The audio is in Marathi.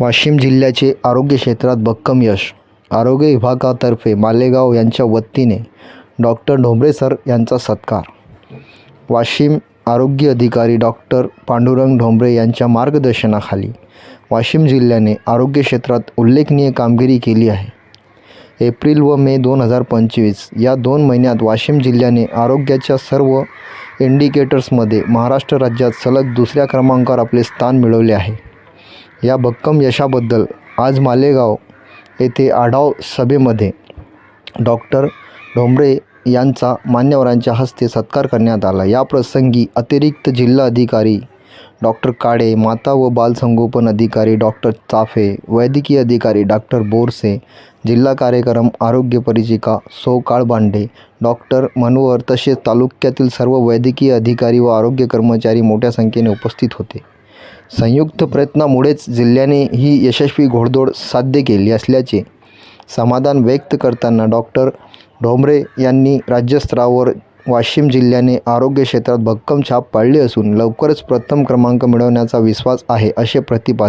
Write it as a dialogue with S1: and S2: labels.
S1: वाशिम जिल्ह्याचे आरोग्य क्षेत्रात भक्कम यश. आरोग्य विभागातर्फे मालेगाव यांच्या वतीने डॉक्टर ढोंबरे सर यांचा सत्कार. वाशिम आरोग्य अधिकारी डॉक्टर पांडुरंग ढोंबरे यांच्या मार्गदर्शनाखाली वाशिम जिल्ह्याने आरोग्य क्षेत्रात उल्लेखनीय कामगिरी केली आहे. एप्रिल व मे दोन हजार पंचवीस या दोन महिन्यात वाशिम जिल्ह्याने आरोग्याच्या सर्व इंडिकेटर्समध्ये महाराष्ट्र राज्यात सलग दुसऱ्या क्रमांकावर आपले स्थान मिळवले आहे. या भक्कम यशाबद्दल आज मालेगाव येथे आढाव सभेमध्ये डॉक्टर ढोंबरे यांचा मान्यवरांच्या हस्ते सत्कार करण्यात आला. या प्रसंगी अतिरिक्त जिल्हा अधिकारी डॉक्टर काळे माता व बालसंगोपन अधिकारी डॉक्टर चाफे वैद्यकीय अधिकारी डॉक्टर बोरसे जिल्हा कार्यक्रम आरोग्य परिचिका सो काळबांडे डॉक्टर मनोहर तसेच तालुक्यातील सर्व वैद्यकीय अधिकारी व आरोग्य कर्मचारी मोठ्या संख्येने उपस्थित होते. संयुक्त प्रयत्नामुळेच जिल्ह्याने ही यशस्वी घोडदौड साध्य केली असल्याचे समाधान व्यक्त करताना डॉक्टर ढोंबरे यांनी राज्यस्तरावर वाशिम जिल्ह्याने आरोग्य क्षेत्रात भक्कम छाप पाडली असून लवकरच प्रथम क्रमांक मिळवण्याचा विश्वास आहे असे प्रतिपादन